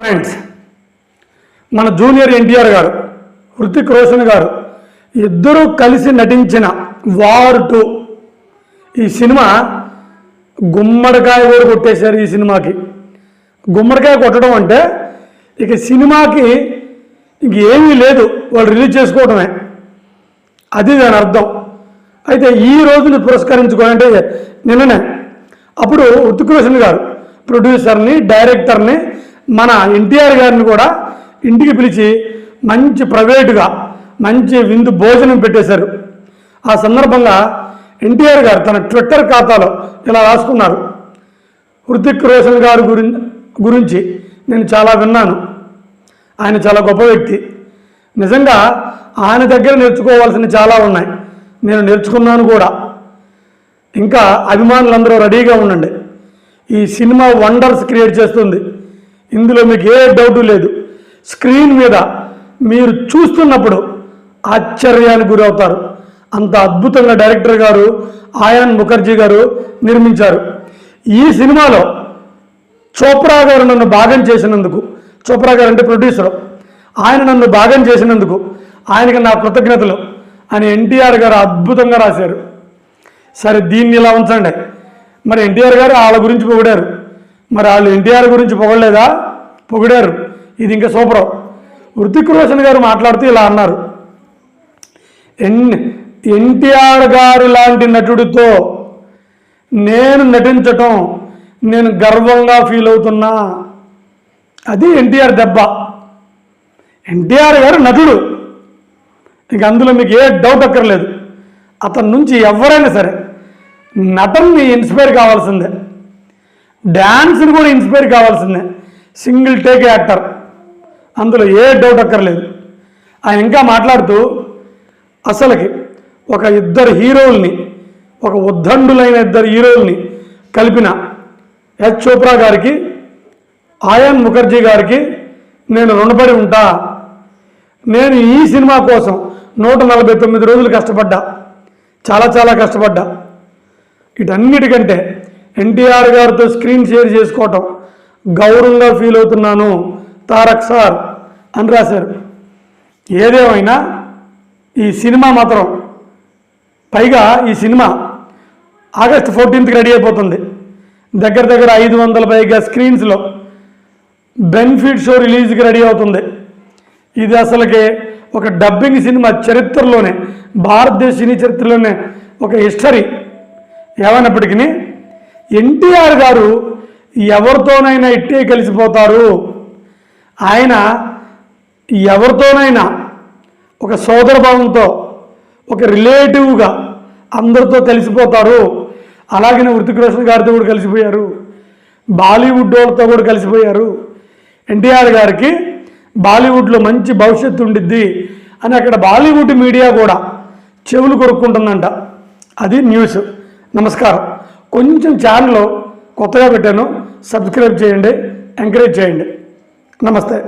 Friends మన junior NTR గారు హృతిక్ రోషన్ గారు ఇద్దరూ కలిసి నటించిన వార్ టూ. ఈ సినిమా గుమ్మడికాయ కూడా కొట్టేశారు ఈ సినిమాకి. గుమ్మడికాయ కొట్టడం అంటే ఇక సినిమాకి ఇంక ఏమీ లేదు వాళ్ళు రిలీజ్ చేసుకోవడమే. అది దాని అర్థం. అయితే ఈ రోజుని పురస్కరించుకోవాలంటే నిన్ననే అప్పుడు ఉత్తుక్ రోషన్ గారు ప్రొడ్యూసర్ని డైరెక్టర్ని మన ఎన్టీఆర్ గారిని కూడా ఇంటికి పిలిచి మంచి ప్రైవేటుగా మంచి విందు భోజనం పెట్టేశారు. ఆ సందర్భంగా ఎన్టీఆర్ గారు తన ట్విట్టర్ ఖాతాలో ఇలా రాసుకున్నారు. హృతిక్ రోషన్ గారి గురించి గురించి నేను చాలా విన్నాను. ఆయన చాలా గొప్ప వ్యక్తి. నిజంగా ఆయన దగ్గర నేర్చుకోవాల్సిన చాలా ఉన్నాయి. నేను నేర్చుకున్నాను కూడా. ఇంకా అభిమానులందరూ రెడీగా ఉండండి. ఈ సినిమా వండర్స్ క్రియేట్ చేస్తుంది. ఇందులో మీకు ఏ డౌట్ లేదు. స్క్రీన్ మీద మీరు చూస్తున్నప్పుడు ఆశ్చర్యానికి గురవుతారు. అంత అద్భుతంగా డైరెక్టర్ గారు ఆయన్ ముఖర్జీ గారు నిర్మించారు. ఈ సినిమాలో చోప్రా గారు నన్ను భాగం చేసినందుకు చోప్రా గారు అంటే ప్రొడ్యూసర్. ఆయన నన్ను భాగం చేసినందుకు ఆయనకి నా కృతజ్ఞతలు అని ఎన్టీఆర్ గారు అద్భుతంగా రాశారు. సరే దీన్ని ఇలా ఉంచండి. మరి ఎన్టీఆర్ గారు వాళ్ళ గురించి పొగిడారు. మరి వాళ్ళు ఎన్టీఆర్ గురించి పొగడలేదా? పొగిడారు. ఇది ఇంకా సూపర్. హృతిక్ రోషన్ గారు మాట్లాడుతూ ఇలా అన్నారు. ఎన్ ఎన్టీఆర్ గారు లాంటి నటుడితో నేను నటించటం నేను గర్వంగా ఫీల్ అవుతున్నా. అది ఎన్టీఆర్ దెబ్బ. ఎన్టీఆర్ గారు నటుడు. ఇంక అందులో మీకు ఏ డౌట్ అక్కర్లేదు. అతని నుంచి ఎవరైనా సరే నటన్ని ఇన్స్పైర్ కావాల్సిందే. డ్యాన్స్ని కూడా ఇన్స్పైర్ కావాల్సిందే. Single take actor. అందులో ఏ డౌట్ అక్కర్లేదు. ఆయన ఇంకా మాట్లాడుతూ అసలుకి ఒక ఇద్దరు హీరోల్ని ఒక ఉద్దండులైన ఇద్దరు హీరోల్ని కలిపిన హెచ్ చోప్రా గారికి ఆయన్ ముఖర్జీ గారికి నేను రుణపడి ఉంటా. నేను ఈ సినిమా కోసం నూట నలభై తొమ్మిది రోజులు కష్టపడ్డా. చాలా చాలా కష్టపడ్డా. వీటన్నిటికంటే ఎన్టీఆర్ గారితో స్క్రీన్ షేర్ చేసుకోవటం గౌరవంగా ఫీల్ అవుతున్నాను. తారక్ సార్ అని రాశారు. ఏదేమైనా ఈ సినిమా మాత్రం పైగా ఈ సినిమా ఆగస్ట్ ఫోర్టీన్త్కి రెడీ అయిపోతుంది. దగ్గర దగ్గర ఐదు వందల పైగా స్క్రీన్స్లో బెనిఫిట్ షో రిలీజ్కి రెడీ అవుతుంది. ఇది అసలుకి ఒక డబ్బింగ్ సినిమా చరిత్రలోనే భారతదేశ సినీ చరిత్రలోనే ఒక హిస్టరీ. ఏమైనప్పటికీ ఎన్టీఆర్ గారు ఎవరితోనైనా ఇట్టే కలిసిపోతారు. ఆయన ఎవరితోనైనా ఒక సోదరభావంతో ఒక రిలేటివ్గా అందరితో కలిసిపోతారు. అలాగనే హృతిక్ రోషన్ గారితో కూడా కలిసిపోయారు. బాలీవుడ్ వాళ్ళతో కూడా కలిసిపోయారు. ఎన్టీఆర్ గారికి బాలీవుడ్లో మంచి భవిష్యత్తు ఉండిద్ది అని అక్కడ బాలీవుడ్ మీడియా కూడా చెవులు కొరుక్కుంటుందంట. అది న్యూస్. నమస్కారం. కొంచెం ఛానల్ కొత్తగా పెట్టాను సబ్స్క్రైబ్ చేయండి ఎంకరేజ్ చేయండి. నమస్తే.